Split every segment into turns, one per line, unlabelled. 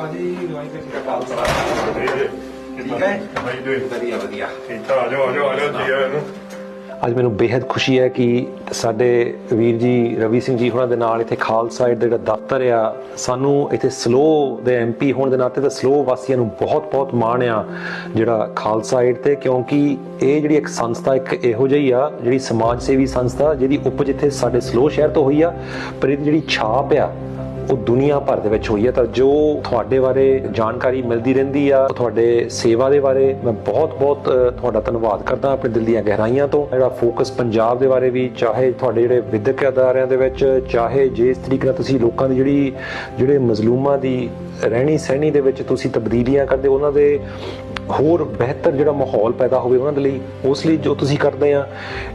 ਬਾਜੀ ਵਾਹਿਗੁਰੂ ਜੀ ਕਾ। ਖਾਲਸਾ
ਠੀਕ ਹੈ
ਭਾਈ ਜੀ?
ਵਧੀਆ ਵਧੀਆ।
ਠੀਕ ਠਾਕ ਆ ਜਾਓ ਆ ਜਾਓ ਆ ਜਾਓ ਜੀ ਆਇਆਂ ਨੂੰ
ਅੱਜ ਮੈਨੂੰ ਬੇहद ਖੁਸ਼ੀ ਹੈ ਕਿ ਸਾਡੇ ਵੀਰ ਜੀ ਰਵੀ ਸਿੰਘ ਜੀ ਹੁਣਾਂ ਦੇ ਨਾਲ ਇੱਥੇ ਖਾਲਸਾ ਏਡ ਦਾ ਜਿਹੜਾ ਦਫ਼ਤਰ ਆ ਸਾਨੂੰ ਇੱਥੇ ਸਲੋ ਦੇ ਐਮਪੀ ਹੋਣ ਦੇ ਨਾਤੇ ਤਾਂ ਸਲੋ ਵਾਸੀਆਂ ਨੂੰ ਬਹੁਤ ਬਹੁਤ ਮਾਣ ਆ ਜਿਹੜਾ ਖਾਲਸਾ ਏਡ ਤੇ ਕਿਉਂਕਿ ਇਹ ਜਿਹੜੀ ਇੱਕ ਸੰਸਥਾ ਇੱਕ ਇਹੋ ਜਿਹੀ ਆ ਜਿਹੜੀ ਸਮਾਜ ਸੇਵੀ ਸੰਸਥਾ ਜਿਹਦੀ ਉਪਜ ਇੱਥੇ ਸਾਡੇ ਸਲੋ ਸ਼ਹਿਰ ਤੋਂ ਹੋਈ ਆ ਪਰ ਇਹਦੀ ਜਿਹੜੀ ਛਾਪ ਆ ਉਹ ਦੁਨੀਆ ਭਰ ਦੇ ਵਿੱਚ ਹੋਈ ਹੈ, ਤਾਂ ਜੋ ਤੁਹਾਡੇ ਬਾਰੇ ਜਾਣਕਾਰੀ ਮਿਲਦੀ ਰਹਿੰਦੀ ਆ, ਤੁਹਾਡੇ ਸੇਵਾ ਦੇ ਬਾਰੇ ਮੈਂ ਬਹੁਤ ਬਹੁਤ ਤੁਹਾਡਾ ਧੰਨਵਾਦ ਕਰਦਾ ਆਪਣੇ ਦਿਲ ਦੀਆਂ ਗਹਿਰਾਈਆਂ ਤੋਂ। ਜਿਹੜਾ ਫੋਕਸ ਪੰਜਾਬ ਦੇ ਬਾਰੇ ਵੀ, ਚਾਹੇ ਤੁਹਾਡੇ ਜਿਹੜੇ ਵਿਦਿਅਕ ਅਦਾਰਿਆਂ ਦੇ ਵਿੱਚ, ਚਾਹੇ ਜਿਸ ਤਰੀਕੇ ਨਾਲ ਤੁਸੀਂ ਲੋਕਾਂ ਦੀ ਜਿਹੜੀ, ਜਿਹੜੇ ਮਜ਼ਲੂਮਾਂ ਦੀ ਰਹਿਣੀ ਸਹਿਣੀ ਦੇ ਵਿੱਚ ਤੁਸੀਂ ਤਬਦੀਲੀਆਂ ਕਰਦੇ ਉਹਨਾਂ ਦੇ ਹੋਰ ਬਿਹਤਰ ਜਿਹੜਾ ਮਾਹੌਲ ਪੈਦਾ ਹੋਵੇ ਉਹਨਾਂ ਦੇ ਲਈ, ਉਸ ਲਈ ਜੋ ਤੁਸੀਂ ਕਰਦੇ ਆ,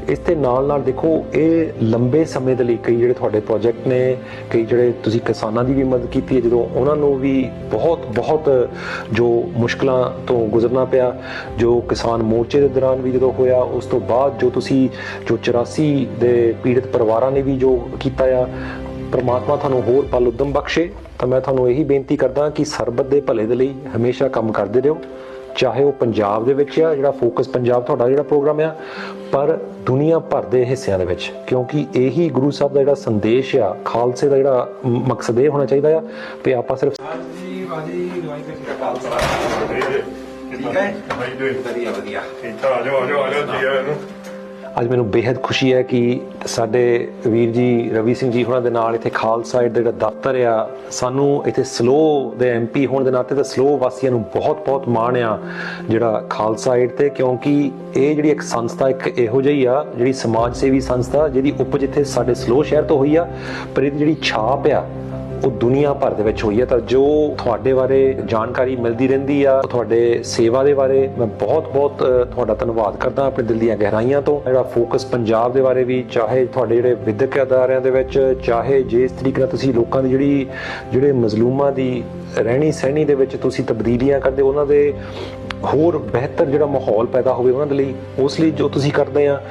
ਇਸ ਦੇ ਨਾਲ ਨਾਲ ਦੇਖੋ, ਇਹ ਲੰਬੇ ਸਮੇਂ ਦੇ ਲਈ ਕਈ ਜਿਹੜੇ ਤੁਹਾਡੇ ਪ੍ਰੋਜੈਕਟ ਨੇ, ਕਈ ਜਿਹੜੇ ਤੁਸੀਂ ਕਿਸਾਨਾਂ ਦੀ ਵੀ ਮਦਦ ਕੀਤੀ ਹੈ, ਜਦੋਂ ਉਹਨਾਂ ਨੂੰ ਵੀ ਬਹੁਤ ਬਹੁਤ ਜੋ ਮੁਸ਼ਕਲਾਂ ਤੋਂ ਗੁਜ਼ਰਨਾ ਪਿਆ, ਜੋ ਕਿਸਾਨ ਮੋਰਚੇ ਦੇ ਦੌਰਾਨ ਵੀ ਜਦੋਂ ਹੋਇਆ, ਉਸ ਤੋਂ ਬਾਅਦ ਜੋ ਤੁਸੀਂ ਜੋ 84 ਦੇ ਪੀੜਤ ਪਰਿਵਾਰਾਂ ਨੇ ਵੀ ਜੋ ਕੀਤਾ ਆ ਪਰਮਾਤਮਾ ਤੁਹਾਨੂੰ ਹੋਰ ਪਲ ਉਦਮ ਬਖਸ਼ੇ। ਤਾਂ ਮੈਂ ਤੁਹਾਨੂੰ ਇਹੀ ਬੇਨਤੀ ਕਰਦਾ ਕਿ ਸਰਬਤ ਦੇ ਭਲੇ ਦੇ ਲਈ ਹਮੇਸ਼ਾ ਕੰਮ ਕਰਦੇ ਰਹੋ। ਚਾਹੇ ਉਹ ਪੰਜਾਬ ਦੇ ਵਿੱਚ ਆ ਜਿਹੜਾ ਫੋਕਸ ਪੰਜਾਬ ਤੁਹਾਡਾ ਜਿਹੜਾ ਪ੍ਰੋਗਰਾਮ ਆ ਪਰ ਦੁਨੀਆ ਭਰ ਦੇ ਹਿੱਸਿਆਂ ਦੇ ਵਿੱਚ। ਕਿਉਂਕਿ ਇਹੀ ਗੁਰੂ ਸਾਹਿਬ ਦਾ ਜਿਹੜਾ ਸੰਦੇਸ਼ ਆ ਖਾਲਸੇ ਦਾ ਜਿਹੜਾ ਮਕਸਦ ਇਹ ਹੋਣਾ ਚਾਹੀਦਾ ਆ ਕਿ ਆਪਾਂ ਸਿਰਫ
ਜੀ ਕਾ ਖਾਲਸਾ
ਭਾਈ ਜੀ
ਠੀਕ ਹੈ? ਵਧੀਆ ਵਧੀਆ।
ਠੀਕ ਆ ਜਾਓ ਆ ਜਾਓ ਆ ਜਾਓ ਜੀ ਨੂੰ
ਅੱਜ ਮੈਨੂੰ ਬੇहद ਖੁਸ਼ੀ ਹੈ ਕਿ ਸਾਡੇ ਵੀਰ ਜੀ, ਰਵੀ ਸਿੰਘ ਜੀ ਹੁਣਾਂ ਦੇ ਨਾਲ ਇੱਥੇ ਖਾਲਸਾ ਏਡ ਦਾ ਜਿਹੜਾ ਦਫ਼ਤਰ ਆ, ਸਾਨੂੰ ਇੱਥੇ ਸਲੋ ਦੇ ਐਮਪੀ ਹੋਣ ਦੇ ਨਾਤੇ ਤਾਂ ਸਲੋ ਵਾਸੀਆਂ ਨੂੰ ਬਹੁਤ ਬਹੁਤ ਮਾਣ ਆ ਜਿਹੜਾ ਖਾਲਸਾ ਏਡ ਤੇ, ਕਿਉਂਕਿ ਇਹ ਜਿਹੜੀ ਇੱਕ ਸੰਸਥਾ, ਇੱਕ ਇਹੋ ਜਿਹੀ ਆ ਜਿਹੜੀ ਸਮਾਜ ਸੇਵੀ ਸੰਸਥਾ, ਜਿਹਦੀ ਉਪਜ ਇੱਥੇ ਸਾਡੇ ਸਲੋ ਸ਼ਹਿਰ ਤੋਂ ਹੋਈ ਆ, ਪਰ ਇਹਦੀ ਜਿਹੜੀ ਛਾਪ ਆ ਉਹ ਦੁਨੀਆ ਭਰ ਦੇ ਵਿੱਚ ਹੋਈ ਹੈ, ਤਾਂ ਜੋ ਤੁਹਾਡੇ ਬਾਰੇ ਜਾਣਕਾਰੀ ਮਿਲਦੀ ਰਹਿੰਦੀ ਆ, ਤੁਹਾਡੇ ਸੇਵਾ ਦੇ ਬਾਰੇ ਮੈਂ ਬਹੁਤ ਬਹੁਤ ਤੁਹਾਡਾ ਧੰਨਵਾਦ ਕਰਦਾ ਆਪਣੇ ਦਿਲ ਦੀਆਂ ਗਹਿਰਾਈਆਂ ਤੋਂ। ਜਿਹੜਾ ਫੋਕਸ ਪੰਜਾਬ ਦੇ ਬਾਰੇ ਵੀ, ਚਾਹੇ ਤੁਹਾਡੇ ਜਿਹੜੇ ਵਿਦਿਅਕ ਅਦਾਰਿਆਂ ਦੇ ਵਿੱਚ, ਚਾਹੇ ਜਿਸ ਤਰੀਕੇ ਨਾਲ ਤੁਸੀਂ ਲੋਕਾਂ ਦੀ ਜਿਹੜੀ, ਜਿਹੜੇ ਮਜ਼ਲੂਮਾਂ ਦੀ ਰਹਿਣੀ ਸਹਿਣੀ ਦੇ ਵਿੱਚ ਤੁਸੀਂ ਤਬਦੀਲੀਆਂ ਕਰਦੇ ਉਹਨਾਂ ਦੇ ਹੋਰ ਬਿਹਤਰ ਜਿਹੜਾ ਮਾਹੌਲ ਪੈਦਾ ਹੋਵੇ ਉਹਨਾਂ ਦੇ ਲਈ, ਉਸ ਲਈ ਜੋ ਤੁਸੀਂ ਕਰਦੇ ਆ,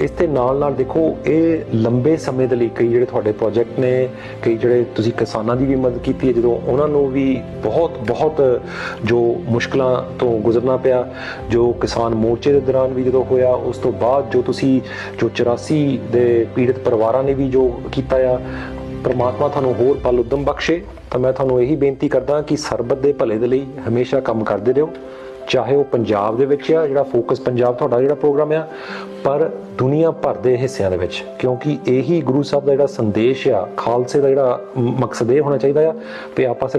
ਇਸ ਦੇ ਨਾਲ ਨਾਲ ਦੇਖੋ, ਇਹ ਲੰਬੇ ਸਮੇਂ ਦੇ ਲਈ ਕਈ ਜਿਹੜੇ ਤੁਹਾਡੇ ਪ੍ਰੋਜੈਕਟ ਨੇ, ਕਈ ਜਿਹੜੇ ਤੁਸੀਂ ਕਿਸਾਨਾਂ ਦੀ ਵੀ ਮਦਦ ਕੀਤੀ ਹੈ, ਜਦੋਂ ਉਹਨਾਂ ਨੂੰ ਵੀ ਬਹੁਤ ਬਹੁਤ ਜੋ ਮੁਸ਼ਕਲਾਂ ਤੋਂ ਗੁਜ਼ਰਨਾ ਪਿਆ, ਜੋ ਕਿਸਾਨ ਮੋਰਚੇ ਦੇ ਦੌਰਾਨ ਵੀ ਜਦੋਂ ਹੋਇਆ, ਉਸ ਤੋਂ ਬਾਅਦ ਜੋ ਤੁਸੀਂ ਜੋ 84 ਦੇ ਪੀੜਤ ਪਰਿਵਾਰਾਂ ਨੇ ਵੀ ਜੋ ਕੀਤਾ ਆ ਪਰਮਾਤਮਾ ਤੁਹਾਨੂੰ ਹੋਰ ਪਲ ਉਦਮ ਬਖਸ਼ੇ। ਤਾਂ ਮੈਂ ਤੁਹਾਨੂੰ ਇਹੀ ਬੇਨਤੀ ਕਰਦਾ ਕਿ ਸਰਬਤ ਦੇ ਭਲੇ ਦੇ ਲਈ ਹਮੇਸ਼ਾ ਕੰਮ ਕਰਦੇ ਰਹੋ। ਚਾਹੇ ਉਹ ਪੰਜਾਬ ਦੇ ਵਿੱਚ ਆ, ਜਿਹੜਾ ਫੋਕਸ ਪੰਜਾਬ ਤੁਹਾਡਾ ਜਿਹੜਾ ਪ੍ਰੋਗਰਾਮ ਆ, ਪਰ ਦੁਨੀਆ ਭਰ ਦੇ ਹਿੱਸਿਆਂ ਦੇ ਵਿੱਚ। ਕਿਉਂਕਿ ਇਹੀ ਗੁਰੂ ਸਾਹਿਬ ਦਾ ਜਿਹੜਾ ਸੰਦੇਸ਼ ਆ, ਖਾਲਸੇ ਦਾ ਜਿਹੜਾ ਮਕਸਦ ਇਹ ਹੋਣਾ ਚਾਹੀਦਾ ਆ ਕਿ ਆਪਾਂ ਸਿਰਫ